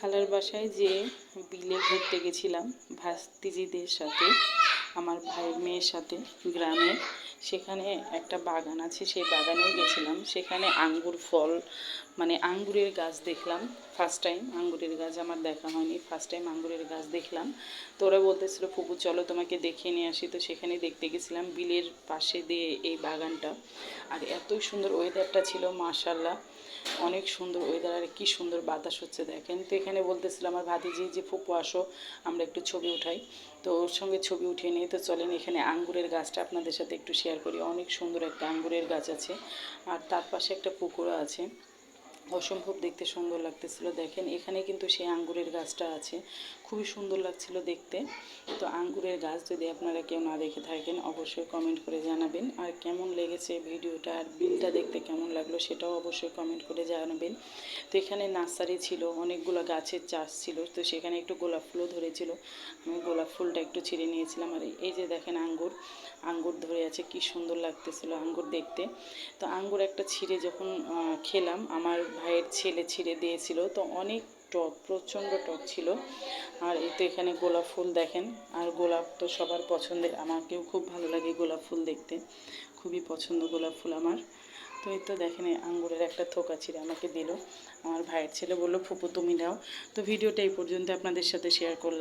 খালার বাসায় যে বিলে ঘুরতে গেছিলাম ভাস্তিজিদের সাথে আমার ভাইয়ের মেয়ের সাথে গ্রামে। সেখানে একটা বাগান আছে, সেই বাগানেও গেছিলাম। সেখানে আঙ্গুর ফল মানে আঙ্গুরের গাছ দেখলাম ফার্স্ট টাইম আঙ্গুরের গাছ আমার দেখা হয়নি ফার্স্ট টাইম আঙ্গুরের গাছ দেখলাম। তো ওরা বলতেছিল, ফুপু, চলো তোমাকে দেখিয়ে নিয়ে আসি। তো সেখানে দেখতে গেছিলাম বিলের পাশে দিয়ে এই বাগানটা। আর এতই সুন্দর ওয়েদারটা ছিল মাশাল্লাহ অনেক সুন্দর ওয়েদার আর কি সুন্দর বাতাস হচ্ছে, দেখেন। তো এখানে বলতেছিল আমার ভাতিজি, যে ফুপু, আসো, আমরা একটু ছবি উঠাই। তো ওর সঙ্গে ছবি উঠিয়ে নিয়ে, তো চলেন এখানে আঙ্গুরের গাছটা আপনাদের সাথে একটু শেয়ার করি। অনেক সুন্দর একটা আঙ্গুরের গাছ আছে। আর তার পাশে একটা পুকুরও আছে। অসম্ভব দেখতে সুন্দর লাগতেছিল। দেখেন, এখানে কিন্তু সেই আঙ্গুরের গাছটা আছে। খুবই সুন্দর লাগছিল দেখতে। তো আঙ্গুরের গাছ যদি আপনারা কেউ না দেখে থাকেন, অবশ্যই কমেন্ট করে জানাবেন। আর কেমন লেগেছে ভিডিওটা আর বিলটা দেখতে কেমন লাগল সেটাও অবশ্যই কমেন্ট করে জানাবেন। তো এখানে নার্সারি ছিল, অনেকগুলো গাছের চাষ ছিল। তো সেখানে একটু গোলাপ ফুলও ধরেছিল। আমি গোলাপ ফুলটা একটু ছিঁড়ে নিয়েছিলাম। আর এই যে দেখেন আঙ্গুর আঙ্গুর ধরে আছে, কি সুন্দর লাগতেছিল আঙ্গুর দেখতে। তো আঙ্গুর একটা ছিঁড়ে যখন খেলাম, আমার ভাইয়ের ছেলে ছিঁড়ে দিয়েছিল। তো অনেক টক, প্রচণ্ড টক ছিল। আর এই তো এখানে গোলাপ ফুল দেখেন। আর গোলাপ তো সবার পছন্দের। আমাকেও খুব ভালো লাগে গোলাপ ফুল দেখতে। খুবই পছন্দ গোলাপ ফুল আমার। তো এই তো দেখেন আঙ্গুরের একটা থোকা ছিঁড়ে আমাকে দিল। আমার ভাইয়ের ছেলে বলল, ফুপু, তুমি নাও। তো ভিডিওটা এই পর্যন্ত আপনাদের সাথে শেয়ার করলাম।